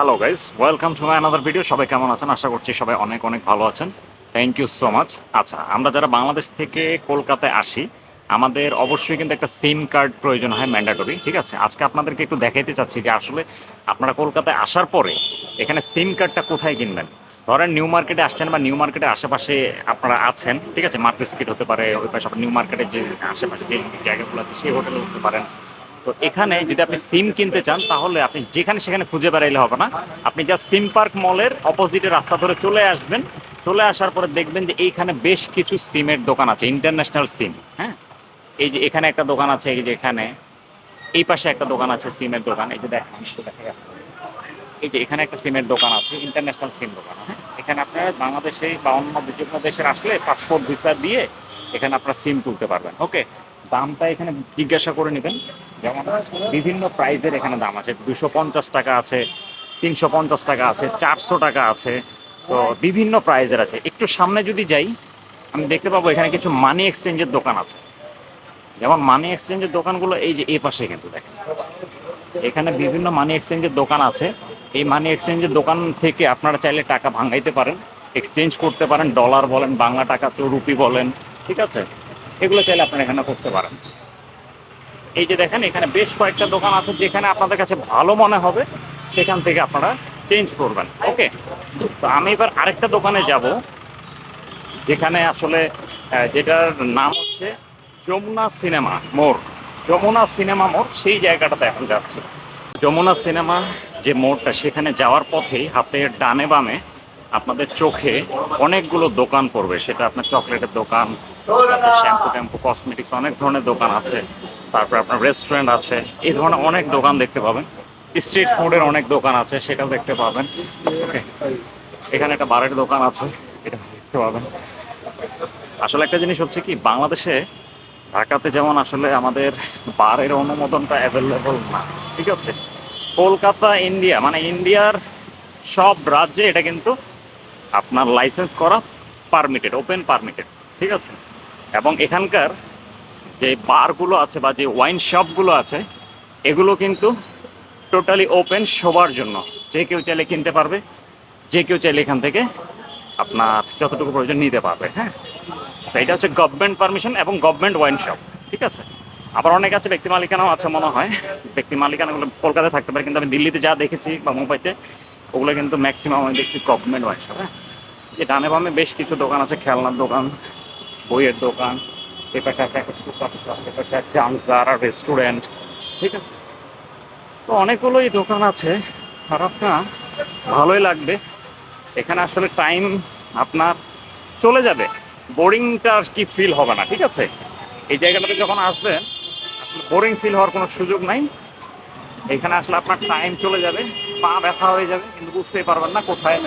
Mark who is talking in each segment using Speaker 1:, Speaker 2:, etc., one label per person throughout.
Speaker 1: Hello guys welcome to my another video সবাই কেমন আছেন? আশা করছি সবাই অনেক অনেক ভালো আছেন। থ্যাংক ইউ সো মাচ আচ্ছা আমরা যারা বাংলাদেশ থেকে কলকাতায় আসি, আমাদের অবশ্যই কিন্তু একটা সিম কার্ড প্রয়োজন হয় ম্যান্ডাটরি ঠিক আছে? আজকে আপনাদেরকে একটু দেখাইতে চাচ্ছি যে আসলে আপনারা কলকাতায় আসার পরে এখানে সিম কার্ডটা কোথায় কিনবেন? ধরেন নিউ মার্কেটে আসছেন বা নিউ মার্কেটের আশেপাশে আপনারা আছেন, ঠিক আছে? মার্কেট স্ট্রিট হতে পারে, ওই পাশে নিউ মার্কেটের যে আশেপাশে যে জায়গাগুলো আছে, সেই হোটেলে উঠতে পারেন। তো এখানে যদি আপনি সিম কিনতে চান, তাহলে আপনি যেখানে সেখানে খুঁজে বেড়াইলে হবে না। আপনি যা সিম পার্ক মলের অপোজিটে রাস্তা ধরে চলে আসবেন। চলে আসার পরে দেখবেন যে এইখানে বেশ কিছু সিমের দোকান আছে ইন্টারন্যাশনাল সিম হ্যাঁ? এই যে এখানে একটা দোকান আছে, এই যে এখানে। এই পাশে একটা দোকান আছে সিমের দোকান, এই যে দেখেন। এই যে এখানে একটা সিমের দোকান আছে ইন্টারন্যাশনাল সিম দোকান হ্যাঁ? এখানে আপনারা বাংলাদেশে বা অন্য কোনো দেশের আসলে পাসপোর্ট ভিসা দিয়ে এখানে আপনারা সিম তুলতে পারবেন ওকে দামটা এখানে জিজ্ঞাসা করে নেবেন। যেমন বিভিন্ন প্রাইজের এখানে দাম আছে। দুশো পঞ্চাশ টাকা আছে, তিনশো পঞ্চাশ টাকা আছে, চারশো টাকা আছে। তো বিভিন্ন প্রাইজের আছে। একটু সামনে যদি যাই, আমি দেখতে পাবো এখানে কিছু মানি এক্সচেঞ্জের দোকান আছে। যেমন মানি এক্সচেঞ্জের দোকানগুলো এই যে এই পাশে কিন্তু দেখেন। এখানে বিভিন্ন মানি এক্সচেঞ্জের দোকান আছে। এই মানি এক্সচেঞ্জের দোকান থেকে আপনারা চাইলে টাকা ভাঙাইতে পারেন। এক্সচেঞ্জ করতে পারেন। ডলার বলেন, বাংলা টাকা তো রুপি বলেন, ঠিক আছে? এগুলো চাইলে আপনারা এখানে করতে পারেন। এই যে দেখেন, এখানে বেশ কয়েকটা দোকান আছে যেখানে আপনাদের কাছে ভালো মনে হবে, সেখান থেকে আপনারা চেঞ্জ করবেন। ওকে? তো আমি এবার আরেকটা দোকানে যাব, যেখানে আসলে যেটার নাম হচ্ছে যমুনা সিনেমা মোড়। যমুনা সিনেমা মোড় সেই জায়গাটাতে এখন যাচ্ছে। যমুনা সিনেমা যে মোড়টা, সেখানে যাওয়ার পথেই হাতের ডানে বামে আপনাদের চোখে অনেকগুলো দোকান পড়বে। সেটা আপনার চকলেটের দোকান শ্যাম্পু ট্যাম্পু কসমেটিক্স অনেক ধরনের দোকান আছে। তারপর আপনার রেস্টুরেন্ট আছে। এই ধরনের অনেক দোকান দেখতে পাবেন। স্ট্রিট ফুডের অনেক দোকান আছে সেটাও দেখতে পাবেন। Okay. এখানে একটা বারের দোকান আছে এটা দেখতে পাবেন। আসলে একটা জিনিস হচ্ছে কি বাংলাদেশে ঢাকাতে যেমন আসলে আমাদের বারের অনুমোদনটা অ্যাভেলেবল না ঠিক আছে? কলকাতা ইন্ডিয়া মানে ইন্ডিয়ার সব রাজ্যে এটা কিন্তু আপনার লাইসেন্স করা পারমিটেড ওপেন পারমিটেড ঠিক আছে? এবং এখানকার যে বারগুলো আছে বা যে ওয়াইন শপগুলো আছে, এগুলো কিন্তু টোটালি ওপেন সবার জন্য। যে কেউ চাইলে কিনতে পারবে, যে কেউ চাইলে এখান থেকে আপনার যতটুকু প্রয়োজন নিতে পারবে হ্যাঁ? তো এটা হচ্ছে গভর্নমেন্ট পারমিশন এবং গভর্নমেন্ট ওয়াইন শপ ঠিক আছে? আবার অনেক আছে ব্যক্তি মালিকানাও আছে মনে হয়। ব্যক্তি মালিকানাগুলো কলকাতায় থাকতে পারে, কিন্তু আমি দিল্লিতে যা দেখেছি বা মুম্বাইতে, ওগুলো কিন্তু ম্যাক্সিমাম আমি দেখছি গভর্নমেন্ট ওয়াইন শপ হ্যাঁ? যে ডানে বামে বেশ কিছু দোকান আছে, খেলনার দোকান বইয়ের দোকান একটা শপ এপাশে আছে আনসার রেস্টুরেন্ট ঠিক আছে? তো অনেকগুলোই দোকান আছে, আর আপনার ভালোই লাগবে। এখানে আসলে টাইম আপনার চলে যাবে। বোরিংটা আর কি ফিল হবে না, ঠিক আছে? এই জায়গাটাতে যখন আসবেন বোরিং ফিল হওয়ার কোনো সুযোগ নাই। এখানে আসলে আপনার টাইম চলে যাবে, পা ব্যথা হয়ে যাবে, কিন্তু বুঝতেই পারবেন না কোথায়,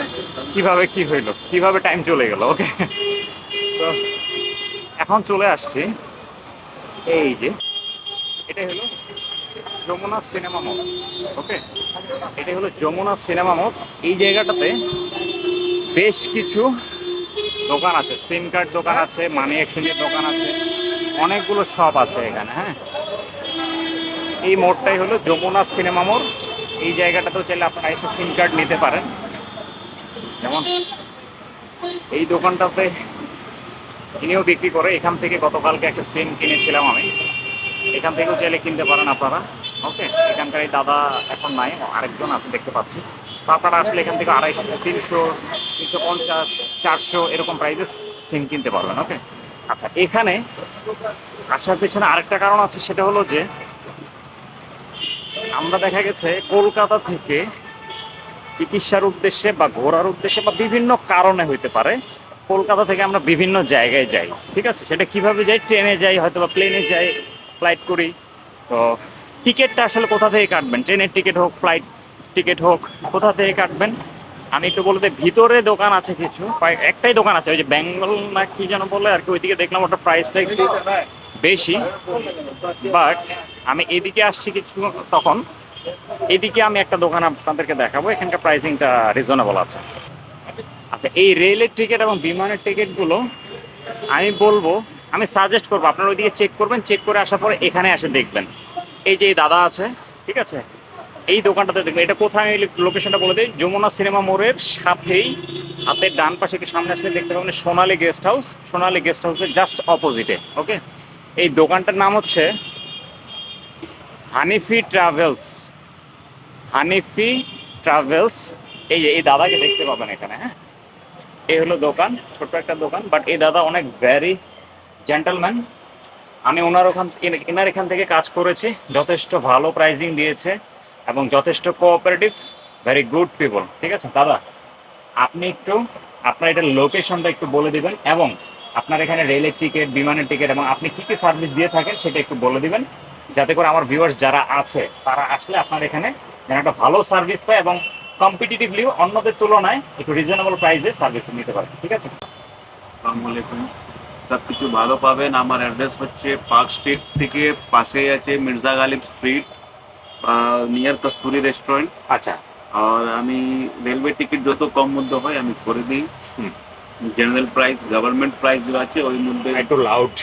Speaker 1: কীভাবে কি হইল, কীভাবে টাইম চলে গেল ওকে তো এখন চলে আসছি। এই যে, এটাই হলো যমুনা সিনেমা মোড় ওকে? এটাই হলো যমুনা সিনেমা মোড় এই জায়গাটাতে বেশ কিছু দোকান আছে, সিম কার্ড দোকান আছে, মানি এক্সচেঞ্জের দোকান আছে, অনেকগুলো শপ আছে এখানে হ্যাঁ? এই মোড়টাই হলো যমুনা সিনেমা মোড়। এই জায়গাটাতেও চাইলে আপনারা এসে সিম কার্ড নিতে পারেন। যেমন এই দোকানটাতে ইনিও বিক্রি করে, এখান থেকে গতকালকে একটা সিম কিনেছিলাম আমি। এখান থেকেও চাইলে কিনতে পারেন আপনারা। ওকে, এখানকার এই দাদা এখন নাই, আরেকজন আছে দেখতে পাচ্ছি। তো আপনারা আসলে এখান থেকে আড়াইশো, তিনশো তিনশো পঞ্চাশ, চারশো এরকম প্রাইসে সিম কিনতে পারবেন, ওকে? আচ্ছা এখানে আসার পেছনে আরেকটা কারণ আছে, সেটা হলো যে আমরা দেখা গেছে কলকাতা থেকে চিকিৎসার উদ্দেশ্যে বা ঘোরার উদ্দেশ্যে বা বিভিন্ন কারণে হইতে পারে কলকাতা থেকে আমরা বিভিন্ন জায়গায় যাই, ঠিক আছে? সেটা কীভাবে যাই? ট্রেনে যাই হয়তো বা প্লেনে যাই ফ্লাইট করি। তো টিকিটটা আসলে কোথা থেকে কাটবেন? ট্রেনের টিকিট হোক ফ্লাইট টিকিট হোক, কোথা থেকে কাটবেন? আমি একটু বলতে ভিতরে দোকান আছে কিছু একটাই দোকান আছে, ওই যে বেঙ্গল না কি যেন বলে, আর কি ওইদিকে দেখলাম ওটা প্রাইসটা একটু বেশি। বাট আমি এদিকে আসছি কিছু তখন। এদিকে আমি একটা দোকান আপনাদেরকে দেখাবো, এখানকার প্রাইসিংটা রিজনেবল আছে। আচ্ছা এই রেলের টিকিট এবং বিমানের টিকিটগুলো আমি বলব, আমি সাজেস্ট করব, আপনারা ওইদিকে চেক করবেন চেক করে আসার পরে এখানে এসে দেখবেন। এই যে এই দাদা আছে, ঠিক আছে? এই দোকানটাতে দেখবেন, এটা কোথায় আমি লোকেশনটা বলে দিই? যমুনা সিনেমা মোড়ের সাথেই হাতের ডান পাশে একটু সামনে আসলে দেখতে পাবেন Sonali guest house Sonali guest হাউসের জাস্ট অপোজিটে ওকে এই দোকানটার নাম হচ্ছে হানিফি ট্রাভেলস। হানিফি ট্রাভেলস, এই যে এই দাদাকে দেখতে পাবেন এখানে হ্যাঁ? এই হলো দোকান, ছোট্ট একটা দোকান বাট এই দাদা অনেক ভ্যারি জেন্টলম্যান আমি ওনার ওখান এন- এনার এখান থেকে কাজ করেছি, যথেষ্ট ভালো প্রাইজিং দিয়েছে এবং যথেষ্ট কোঅপারেটিভ ভেরি গুড পিপল ঠিক আছে? দাদা, আপনি একটু আপনার এটার লোকেশনটা একটু বলে দিবেন এবং আপনার এখানে রেলের টিকিট বিমানের টিকিট এবং আপনি কী কী সার্ভিস দিয়ে থাকেন সেটা একটু বলে দিবেন, যাতে করে আমার ভিউয়ার্স যারা আছে, তারা আসলে আপনার এখানে যেন একটা ভালো সার্ভিস পায় এবং কম্পিটিটিভলি অন্যদের তুলনায় একটু রিজনেবল প্রাইসে সার্ভিস নিতে পারে ঠিক আছে?
Speaker 2: আসসালামু আলাইকুম। সব কিছু ভালো পাবেন। আমার অ্যাড্রেস হচ্ছে পার্ক স্ট্রিট থেকে পাশেই আছে Mirza Ghalib street near Kasturi restaurant
Speaker 1: আচ্ছা।
Speaker 2: আর আমি রেলওয়ে টিকিট যত কম মধ্যে হয় আমি করে দিই।
Speaker 1: হুম।
Speaker 2: জেনারেল প্রাইস গভর্নমেন্ট প্রাইস যে আছে ওই মধ্যে
Speaker 1: একটু লাউড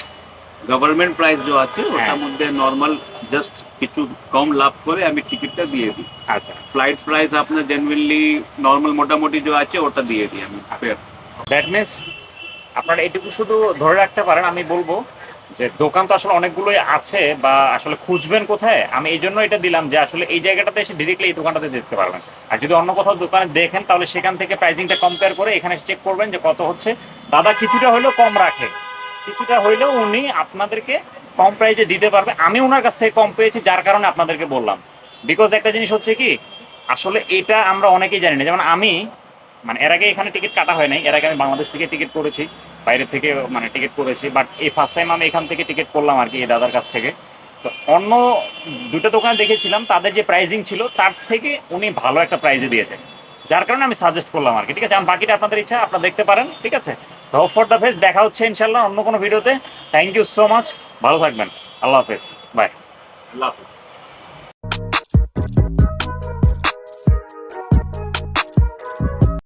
Speaker 2: গভর্নমেন্ট প্রাইস যে আছে ওটার
Speaker 1: হ্যাঁ।
Speaker 2: মধ্যে নর্মাল জাস্ট কিছু কম লাভ করে আমি টিকিটটা দিয়ে দিই।
Speaker 1: আচ্ছা।
Speaker 2: ফ্লাইট প্রাইস আপনার জেনুইনলি নর্মাল মোটামুটি যে আছে ওটা দিয়ে দিই আমি।
Speaker 1: আচ্ছা। দ্যাট মিনস আপনারা এটুকু শুধু ধরে রাখতে পারেন আমি বলব যে দোকান তো আসলে অনেকগুলোই আছে বা আসলে খুঁজবেন কোথায়? আমি এই জন্য এটা দিলাম যে আসলে এই জায়গাটাতে এসে ডিরেক্টলি এই দোকানটাতে দেখতে পারবেন। আর যদি অন্য কোথাও দোকানে দেখেন তাহলে সেখান থেকে প্রাইসিংটা কম্পেয়ার করে এখানে চেক করবেন যে কত হচ্ছে। দাদা কিছুটা হলেও কম রাখে। কিছুটা হইলেও উনি আপনাদেরকে কম প্রাইসে দিতে পারবে। আমি ওনার কাছ থেকে কম পেয়েছি, যার কারণে আপনাদেরকে বললাম। বিকজ একটা জিনিস হচ্ছে কি, আসলে এটা আমরা অনেকেই জানি না। যেমন আমি মানে এর আগে এখানে টিকিট কাটা হয় নাই, এর আগে আমি বাংলাদেশ থেকে টিকিট করেছি, বাইরে থেকে মানে টিকিট করেছি বাট এই ফার্স্ট টাইম আমি এখান থেকে টিকিট করলাম আর কি, এই দাদার কাছ থেকে। তো অন্য দুটো দোকানে দেখেছিলাম, তাদের যে প্রাইজিং ছিল, তার থেকে উনি ভালো একটা প্রাইজে দিয়েছে। যার কারণে আমি সাজেস্ট করলাম আর কি, ঠিক আছে? আমি বাকিটা আপনাদের ইচ্ছা, আপনারা দেখতে পারেন, ঠিক আছে? হোপ ফর দ্য ফেস দেখা হচ্ছে ইনশাল্লাহ অন্য কোনো ভিডিওতে। থ্যাংক ইউ সো মাচ ভালো থাকবেন আল্লাহ হাফেজ বাই
Speaker 2: আল্লাহ হাফেজ